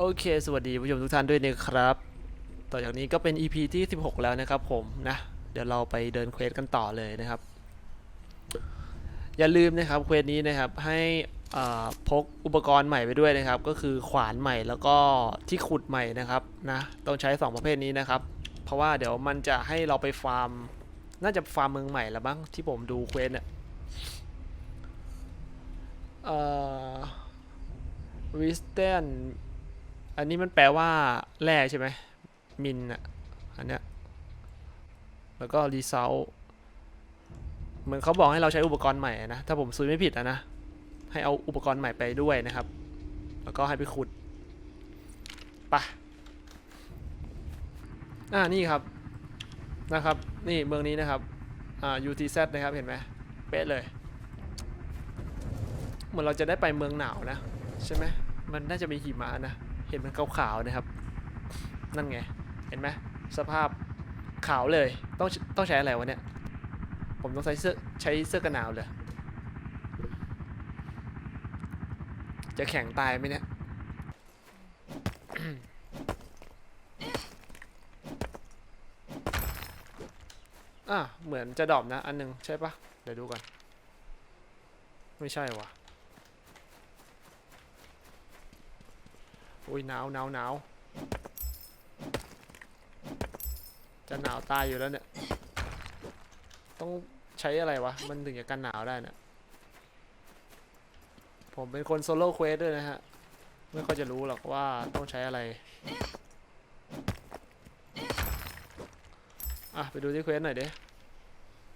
โอเค สวัสดีผู้ชมทุกท่านด้วยนะครับ ต่อจากนี้ก็เป็น EP ที่ 16 แล้วนะครับผมนะ เดี๋ยวเราไปเดินเควสกันต่อเลยนะครับ อย่าลืมนะครับเควสนี้นะครับให้พกอุปกรณ์ใหม่ไปด้วยนะครับ ก็คือขวานใหม่แล้วก็ที่ขุดใหม่นะครับนะต้องใช้ 2 ประเภทนี้นะครับ เพราะว่าเดี๋ยวมันจะให้เราไปฟาร์ม น่าจะฟาร์มเมืองใหม่ละบ้างที่ผมดูเควสเนี่ยเอ่อวิสเทน อันนี้มันแปลว่าแร่ใช่ไหมมินอะอันเนี้ยแล้วก็รีเซลเหมือนเขาบอกให้เราใช้อุปกรณ์ใหม่นะ ถ้าผมซูมไม่ผิดอะนะ ให้เอาอุปกรณ์ใหม่ไปด้วยนะครับ แล้วก็ให้ไปขุดปะอ่านี่ครับนะครับ นี่เมืองนี้นะครับ อ่า UTZ นะครับ เห็นไหมเป๊ะเลย เหมือนเราจะได้ไปเมืองหนาวนะ ใช่ไหมมันน่าจะมีหิมะนะ เห็นมันขาวๆนะครับ นั่นไง เห็นไหมสภาพขาวเลย ต้องต้องใช้อะไรวะเนี่ย ผมต้องใช้เสื้อใช้เสื้อกันหนาวเลย จะแข็งตายไหมเนี่ยอะเหมือนจะดรอปนะ อันหนึงใช่ปะเดี๋ยวดูก่อน ไม่ใช่วะ อุ้ยหนาวหนาวหนาวจะหนาวตายอยู่แล้วเนี่ย ต้องใช้อะไรวะ มันถึงจะกันหนาวได้เนี่ย ผมเป็นคนโซโล่เควสด้วยนะฮะ ไม่ค่อยจะรู้หรอกว่าต้องใช้อะไร อะ ไปดูที่เควสหน่อยดิ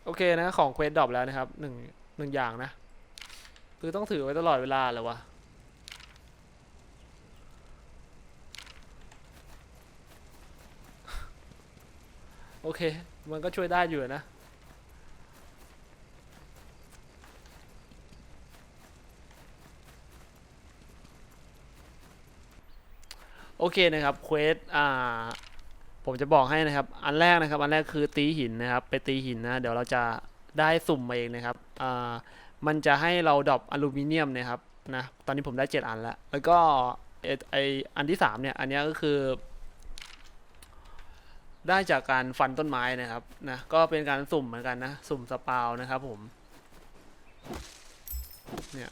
โอเคนะ ของเควสดรอปแล้วนะครับหนึ่งหนึ่งอย่างนะ คือต้องถือไว้ตลอดเวลาเลยวะ โอเค มันก็ช่วยได้อยู่นะ โอเคนะครับ เควส อ่า ผมจะบอกให้นะครับ อันแรกนะครับ อันแรกคือตีหินนะครับ ไปตีหินนะ เดี๋ยวเราจะได้สุ่มมาเองนะครับ อ่า มันจะให้เราดรอปอลูมิเนียมนะครับ นะ ตอนนี้ผมได้ 7 อันแล้ว แล้วก็ไออันที่ 3 เนี่ย อันนี้ก็คือ ได้จากการฟันต้นไม้นะครับนะก็เป็นการสุ่มเหมือนกันนะสุ่มสปาวนะครับผมเนี่ย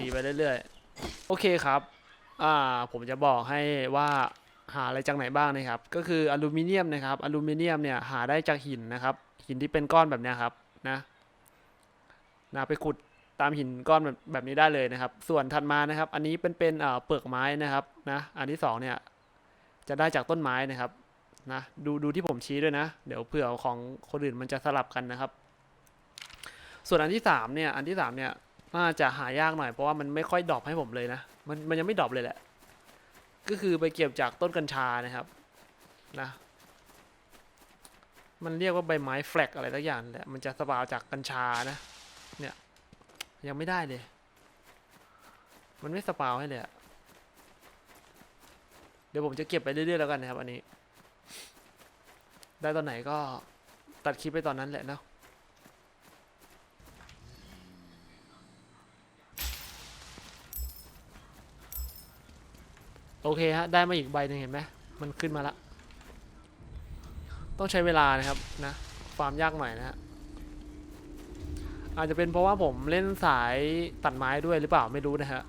ดีไปเรื่อยๆโอเคครับอ่าผมจะบอกให้ว่าหาอะไรจากไหนบ้างนะครับ ก็คืออลูมิเนียมนะครับอลูมิเนียมเนี่ยหาได้จากหินนะครับ หินที่เป็นก้อนแบบเนี้ยครับนะนะไปขุดตามหินก้อนแบบแบบนี้ได้เลยนะครับ ส่วนถัดมานะครับ อันนี้เป็นเป็นเอ่อเปลือกไม้นะครับนะอันที่สองเนี่ยจะได้จากต้นไม้นะครับ นะดูดูที่ผมชี้ด้วยนะ เดี๋ยวเผื่อของคนอื่นมันจะสลับกันนะครับ ส่วนอันที่สามเนี่ยอันที่สามเนี่ยน่าจะหายากหน่อยเพราะว่ามันไม่ค่อยดรอปให้ผมเลยนะมันมันยังไม่ดรอปเลยแหละ ก็คือไปเก็บจากต้นกัญชานะครับนะมันเรียกว่าใบไม้แฟลกอะไรทักอย่างแหละมันจะสปาวจากกัญชานะเนี่ยยังไม่ได้เลย มันไม่สปาวให้เลยอะเดี๋ยวผมจะเก็บไปเรื่อยๆแล้วกันนะครับอันนี้ ได้ตอนไหนก็ตัดคลิปไปตอนนั้นแหละเนาะโอเคฮะ ได้มาอีกใบหนึ่งเห็นไหมมันขึ้นมาละ ต้องใช้เวลานะครับนะฟามยากหน่อยนะฮะ อาจจะเป็นเพราะว่าผมเล่นสายตัดไม้ด้วยหรือเปล่าไม่รู้นะฮะ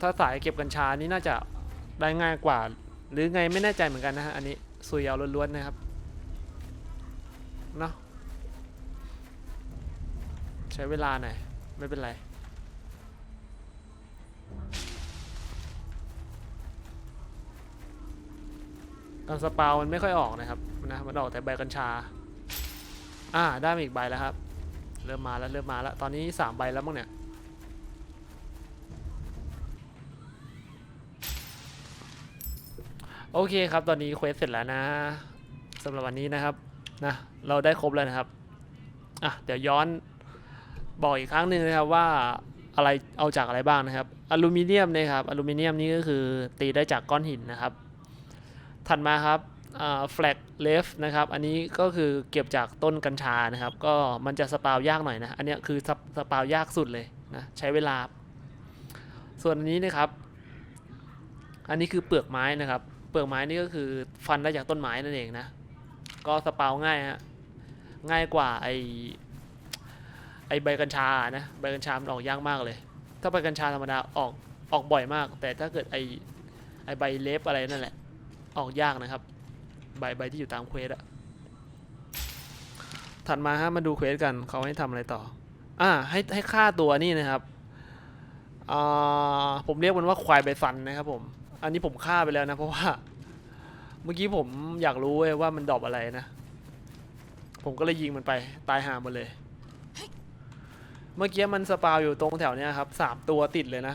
ถ้าสายเก็บกัญชานี่น่าจะได้ง่ายกว่า หรือไงไม่แน่ใจเหมือนกันนะฮะ อันนี้ซุยเอาล้วนๆนะครับ เนาะใช้เวลาหน่อยไม่เป็นไรการสปาวมันไม่ค่อยออกนะครับนะมันออกแต่ใบกัญชา อ่าได้มาอีกใบแล้วครับ เริ่มมาแล้วเริ่มมาแล้ว ตอนนี้สามใบแล้วมั้งเนี่ยโอเคครับ ตอนนี้เควสเสร็จแล้วนะสำหรับวันนี้นะครับ นะเราได้ครบแล้วนะครับอะเดี๋ยวย้อนบอกอีกครั้งหนึ่งนะครับว่าอะไรเอาจากอะไรบ้างนะครับอลูมิเนียมนะครับอลูมิเนียมนี่ก็คือตีได้จากก้อนหินนะครับ ถัดมาครับแฟลกเลฟนะครับอันนี้ก็คือเก็บจากต้นกัญชานะครับ ก็มันจะสปาวยากหน่อยนะ อันนี้คือสปสปาวยากสุดเลยนะใช้เวลา ส่วนอันนี้นะครับ อันนี้คือเปลือกไม้นะครับ เปลือกไม้นี่ก็คือฟันได้จากต้นไม้นั่นเองนะ ก็สปาวง่ายฮะ ง่ายกว่าไอไอใบกัญชานะ ใบกัญชามันออกยากมากเลย ถ้าใบกัญชาธรรมดาออกออกบ่อยมาก แต่ถ้าเกิดไอไอใบเล็บอะไรนั่นแหละ ออกยากนะครับ ใบใบที่อยู่ตามเควสอะถัดมาฮะมาดูเควสกันเขาให้ทำอะไรต่อ อ่าให้ให้ฆ่าตัวนี่นะครับอ่าผมเรียกมันว่าควายใบฟันนะครับผม อันนี้ผมฆ่าไปแล้วนะเพราะว่า เมื่อกี้ผมอยากรู้เว้ยว่ามันดรอปอะไรนะ ผมก็เลยยิงมันไป ตายหาหมดเลย เมื่อกี้มันสปาวอยู่ตรงแถวเนี้ยครับสามตัวติดเลยนะ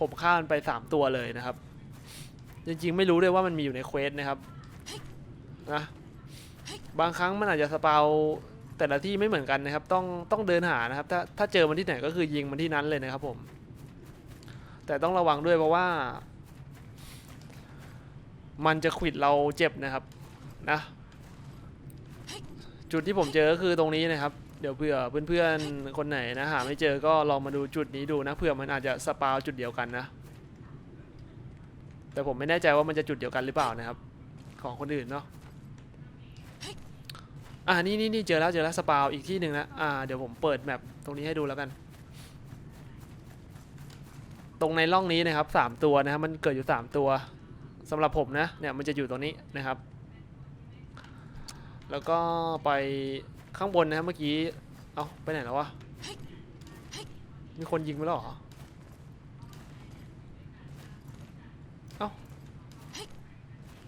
ผมฆ่ามันไปสามตัวเลยนะครับ จริงๆไม่รู้เลยว่ามันมีอยู่ในเควสนะครับนะบางครั้งมันอาจจะสปาวแต่ละที่ไม่เหมือนกันนะครับ ต้องต้องเดินหานะครับ ถ้าถ้าเจอมันที่ไหนก็คือยิงมันที่นั้นเลยนะครับผม แต่ต้องระวังด้วยเพราะว่า มันจะขวิดเราเจ็บนะครับนะจุดที่ผมเจอก็คือตรงนี้นะครับ เดี๋ยวเผื่อเพื่อนๆคนไหนนะหาไม่เจอก็ลองมาดูจุดนี้ดูนะเผื่อมันอาจจะสปาวจุดเดียวกันนะ แต่ผมไม่แน่ใจว่ามันจะจุดเดียวกันหรือเปล่านะครับ ของคนอื่นเนาะอ่านี่นี่นี่เจอแล้วเจอแล้วสปาวอีกที่หนึ่งนะอ่าเดี๋ยวผมเปิดแมปตรงนี้ให้ดูแล้วกัน ตรงในร่องนี้นะครับสามตัวนะครับมันเกิดอยู่สามตัว สำหรับผมนะเนี่ยมันจะอยู่ตรงนี้นะครับ แล้วก็ไปข้างบนนะเมื่อกี้ เอาไปไหนแล้ววะ มีคนยิงไปแล้วเหรอ เอ้า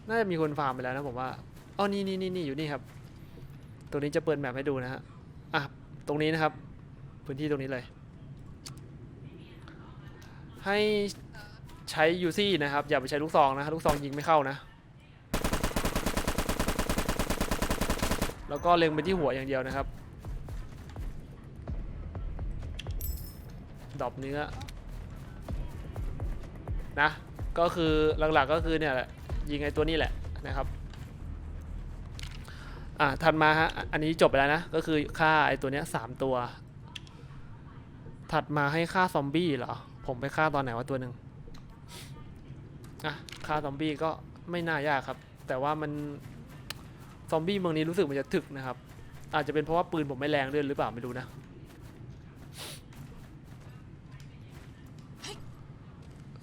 น่าจะมีคนฟาร์มไปแล้วนะผมว่าอ๋อนี่นี่นี่นี่อยู่นี่ครับตรงนี้จะเปิดแมปให้ดูนะฮะ อะ ตรงนี้นะครับ พื้นที่ตรงนี้เลย ให้ ใช้ยูซี่นะครับ อย่าไปใช้ลูกซองนะลูกซองยิงไม่เข้านะ แล้วก็เล็งไปที่หัวอย่างเดียวนะครับดรอปเนื้อนะก็คือหลักๆก็คือเนี่ยแหละยิงไอ้ตัวนี้แหละนะครับอะถัดมาฮะอันนี้จบไปแล้วนะก็คือฆ่าไอ้ตัวเนี้ยสามตัว ถัดมาให้ฆ่าซอมบี้เหรอ ผมไปฆ่าตอนไหนวะตัวหนึ่ง อะฆ่าซอมบี้ก็ไม่น่ายากครับ แต่ว่ามันซอมบี้เมืองนี้รู้สึกมันจะถึกนะครับ อาจจะเป็นเพราะว่าปืนผมไม่แรงด้วยหรือเปล่าไม่รู้นะ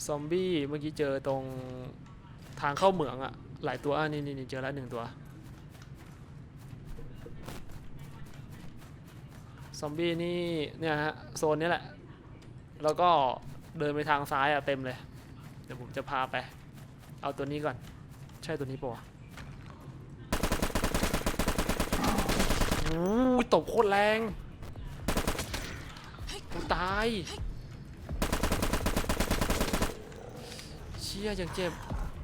ซอมบี้เมื่อกี้เจอตรงทางเข้าเหมืองอะหลายตัวอะนี่นี่นี่เจอแล้วหนึ่งตัวซอมบี้นี่เนี่ยฮะโซนนี้แหละ แล้วก็เดินไปทางซ้ายอะเต็มเลย เดี๋ยวผมจะพาไป เอาตัวนี้ก่อน ใช่ตัวนี้ปะวะโอ้ตบโคตรแรงกูตาย เชี่ยยังเจ็บ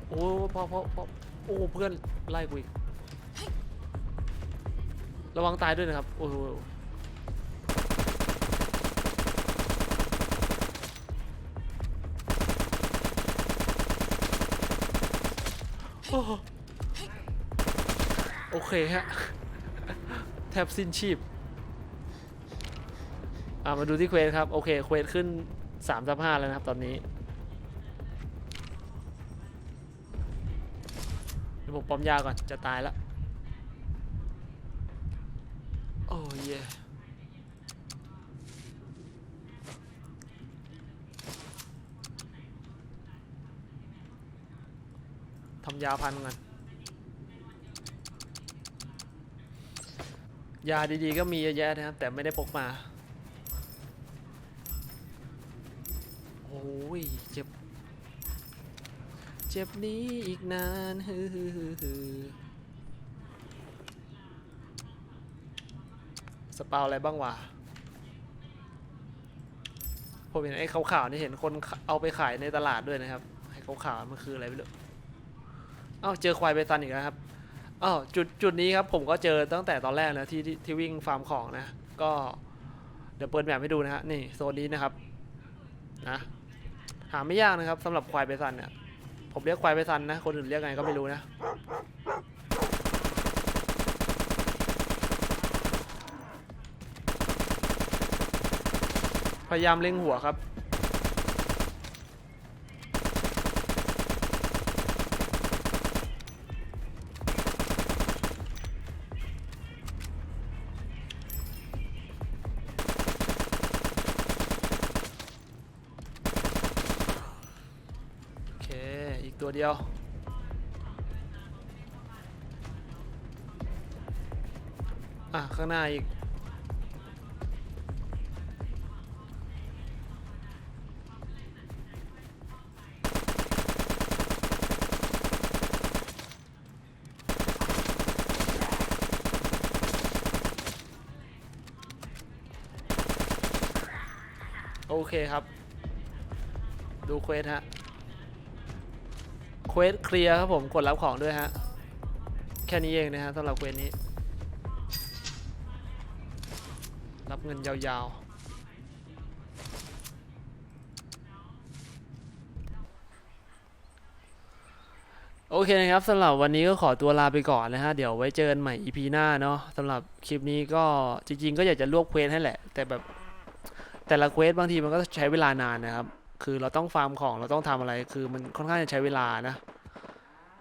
โอ้พอพอพอโอ้เพื่อนไล่กูอีก ระวังตายด้วยนะครับ โอ้ โอเคฮะ แทบสิ้นชีพ อ่ามาดูที่เควสครับ โอเค เควสขึ้น3ามห้าแล้วนะครับตอนนี้ผมป้อมยาก่อน จะตายแล้ว โอ้ยเย่ ทำยาพันกันยาดีๆก็มีเยอะแยะนะครับ แต่ไม่ได้พกมา โอ้ย เจ็บ เจ็บนี้อีกนานฮือฮือฮือฮือสปาวอะไรบ้างวะผมเห็นไอ้ขาวๆนี่เห็นคนเอาไปขายในตลาดด้วยนะครับ ไอ้ขาวๆมันคืออะไรไม่รู้ อ้าวเจอควายเบตันอีกแล้วครับอ้าวจุดจุดนี้ครับผมก็เจอตั้งแต่ตอนแรกนะที่ที่ที่วิ่งฟาร์มของนะ ก็เดี๋ยวเปิดแบบให้ดูนะฮะนี่โซนนี้นะครับนะหาไม่ยากนะครับสำหรับควายเบซันเนี่ยผมเรียกควายเบซันนะ คนอื่นเรียกไงก็ไม่รู้นะพยายามเล็งหัวครับ ตัวเดียว อะ ข้างหน้าอีก โอเคครับ ดูเควสฮะ ลียร์ครับผม กดรับของด้วยฮะ แค่นี้เองนะฮะสำหรับเควสนี้ รับเงินยาวๆโอเคนะครับสำหรับวันนี้ก็ขอตัวลาไปก่อนนะฮะ เดี๋ยวไว้เจอกันใหม่ EP หน้าเนาะสำหรับคลิปนี้ก็จริง ๆ ก็อยากจะรวบเควสให้แหละ แต่แบบแต่ละเควสบางทีมันก็ใช้เวลานานนะครับ คือเราต้องฟาร์มของเราต้องทำอะไรคือมันค่อนข้างจะใช้เวลานะ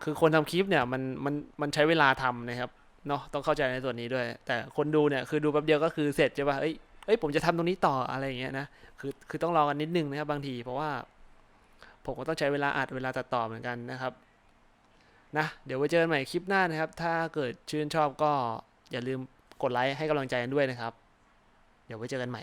คือคนทำคลิปเนี่ยมันมันมันใช้เวลาทำนะครับเนาะต้องเข้าใจในส่วนนี้ด้วย แต่คนดูเนี่ยคือดูแป๊บเดียวก็คือเสร็จใช่ป่ะเอ้ยเอ้ยผมจะทำตรงนี้ต่ออะไรอย่างเงี้ยนะคือคือต้องรอกันนิดนึงนะครับบางที เพราะว่า ผมก็ต้องใช้เวลาอัดเวลาตัดต่อเหมือนกันนะครับนะเดี๋ยวไว้เจอกันใหม่คลิปหน้านะครับ ถ้าเกิดชื่นชอบก็อย่าลืมกดไลค์ให้กำลังใจกันด้วยนะครับ เดี๋ยวไว้เจอกันใหม่